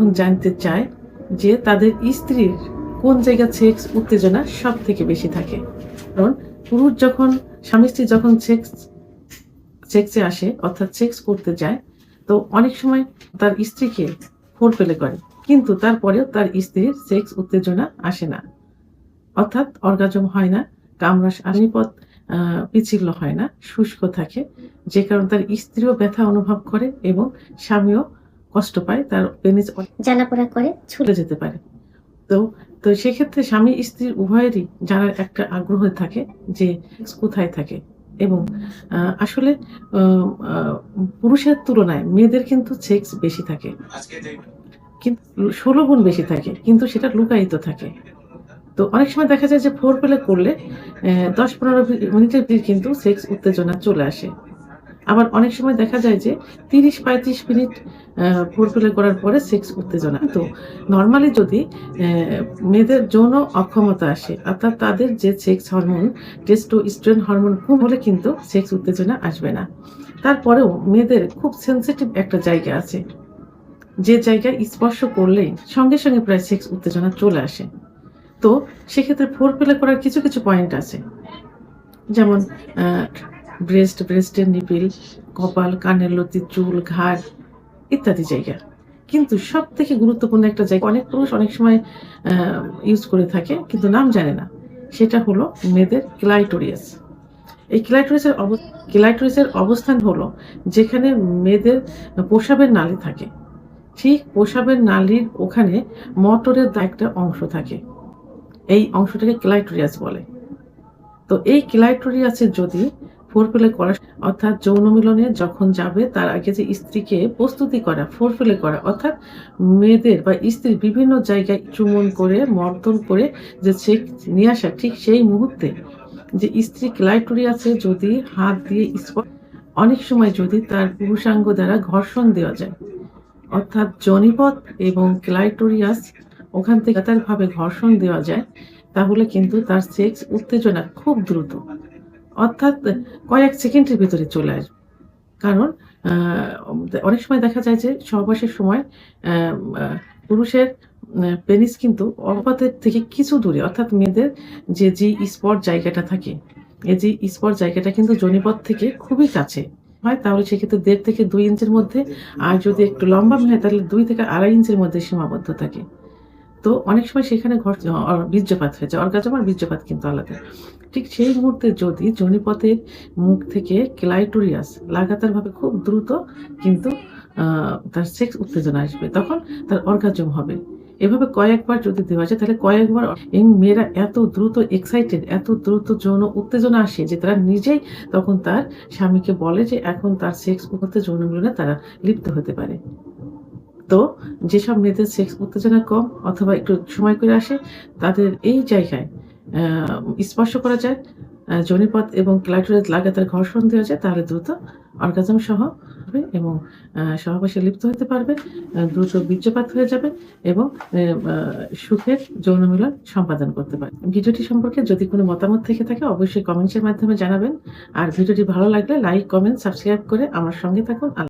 এখন জানতে চায় যে তাদের স্ত্রীর কোন জায়গা সেক্স উত্তেজনা সব থেকে বেশি থাকে। কারণ পুরুষ যখন স্বামী স্ত্রী যখন সেক্স সেক্সে আসে অর্থাৎ সেক্স করতে যায় তো অনেক সময় তার স্ত্রীকে ফোর পেলে করে। কিন্তু তারপরেও তার স্ত্রীর সেক্স উত্তেজনা আসে না। অর্থাৎ অর্গাজম হয় না কামরাস আগ্নিপথ আহ, পিচ্ছিল হয় না শুষ্ক থাকে যে কারণে তার স্ত্রীও ব্যথা অনুভব করে এবং স্বামীও কষ্ট পায় তার পেনিস জ্বালাপোড়া করে ছুলে চলে যেতে পারে। তো তো সেক্ষেত্রে স্বামী স্ত্রীর উভয়েরই জানার একটা আগ্রহ থাকে যে কোথায় থাকে এবং আহ, আসলে পুরুষের তুলনায় মেয়েদের কিন্তু সেক্স বেশি থাকে। কিন্তু ষোলো গুণ বেশি থাকে কিন্তু সেটা লুকায়িত থাকে। তো অনেক সময় দেখা যায় যে ফোর পেলে করলে আহ, দশ পনেরো মিনিটের কিন্তু সেক্স উত্তেজনা চলে আসে। আবার অনেক সময় দেখা যায় যে তিরিশ, পঁয়ত্রিশ মিনিট ফোর পেলে করার পরে সেক্স উত্তেজনা। তো নর্মালি যদি মেয়েদের যৌন অক্ষমতা আসে, অর্থাৎ তাদের যে সেক্স হরমোন টেস্টোস্টেরন হরমোন কম হলে কিন্তু সেক্স উত্তেজনা আসবে না। তারপরেও মেয়েদের খুব সেন্সিটিভ একটা জায়গা আছে। যে জায়গায় স্পর্শ করলেই সঙ্গে সঙ্গে প্রায় সেক্স উত্তেজনা চলে আসে। তো সেক্ষেত্রে ফোর পেলে করার কিছু কিছু পয়েন্ট আছে। যেমন ব্রেস্ট, ব্রেস্টের নিপিল, কপাল, কানের লতি, চুল, ঘাড় ইত্যাদি জায়গা। কিন্তু সব থেকে গুরুত্বপূর্ণ একটা জায়গা, অনেক পুরুষ অনেক সময় ইউজ করে থাকে, কিন্তু নাম জানে না। সেটা হলো মেয়েদের ক্লাইটোরিয়াস। এই ক্লাইটোরিসের ক্লাইটোরিসের অবস্থান হলো যেখানে মেয়েদের পোশাবের নালী থাকে। ঠিক পোশাবের নালীর ওখানে মটরের একটা অংশ থাকে। এই অংশটাকে ক্লাইটোরিয়াস বলে। তো এই ক্লাইটোরিয়াসের যদি ফোর পেলে করা অর্থাৎ যৌন মিলনে যখন যাবে, তার আগে যে স্ত্রীকে প্রস্তুতি করা ফোর পেলে করা, অর্থাৎ মেয়েদের বা স্ত্রী বিভিন্ন জায়গায় চুমন করে, মর্দন করে যে সেক নিয়ে আসা, ঠিক সেই মুহূর্তে যে স্ত্রী ক্লাইটোরিয়াসে যদি হাত দিয়ে অনেক সময় যদি তার পুরুষাঙ্গ দ্বারা ঘর্ষণ দেওয়া যায়। অর্থাৎ জনিপথ এবং ক্লাইটোরিয়াস ওখান থেকে ভাবে ঘর্ষণ দেওয়া যায়, তাহলে কিন্তু তার সেক্স উত্তেজনা খুব দ্রুত। অর্থাৎ কয়েক সেকেন্ডের ভিতরে চলে আসবে। কারণ অনেক সময় দেখা যায় যে সহবাসের সময় পুরুষের পেনিস কিন্তু অপাতের থেকে কিছু দূরে, অর্থাৎ মেয়েদের যে জি স্পট জায়গাটা থাকে, এই যে স্পট জায়গাটা কিন্তু জনিপথ থেকে খুবই কাছে হয়, তাহলে সেক্ষেত্রে দেড় থেকে দুই ইঞ্চের মধ্যে, আর যদি একটু লম্বা হয়, তাহলে দুই থেকে আড়াই ইঞ্চের মধ্যে সীমাবদ্ধ থাকে। তো অনেক সময় সেখানে ঘর বীর্যপাত হয়েছে অর্গাজম আর বীর্যপাত কিন্তু আলাদা। ঠিক সেই মুহূর্তে যদি জনিপথের মুখ থেকে ক্লাইটোরিয়াস লাগাতারভাবে খুব দ্রুত কিন্তু তার সেক্স উত্তেজনা আসবে, তখন তার অর্গাজম হবে। এভাবে কয়েকবার যদি দেওয়া যায়, তাহলে কয়েকবার এই মেয়েরা এত দ্রুত এক্সাইটেড এত দ্রুত যৌন উত্তেজনা আসে যে তারা নিজেই তখন তার স্বামীকে বলে যে এখন তার সেক্স করতে যৌন মিলনে তারা লিপ্ত হতে পারে। তো যেসব মেয়েদের সেক্স উত্তেজনা কম অথবা একটু সময় করে আসে, তাদের এই জায়গায় স্পর্শ করা যায় যৌনিপথ এবং ক্লাইটোরিস লাগাতার ঘর্ষণ দেওয়া যায়, তাহলে দ্রুত অর্গাজম সহ হবে এবং সহবাসে লিপ্ত হতে পারবে দ্রুত বীর্যপাত হয়ে যাবে এবং সুখের যৌন মিলন সম্পাদন করতে পারে ভিডিওটি সম্পর্কে যদি কোনো মতামত থেকে থাকে, অবশ্যই কমেন্টসের মাধ্যমে জানাবেন। আর ভিডিওটি ভালো লাগলে লাইক, কমেন্ট, সাবস্ক্রাইব করে আমার সঙ্গে থাকুন।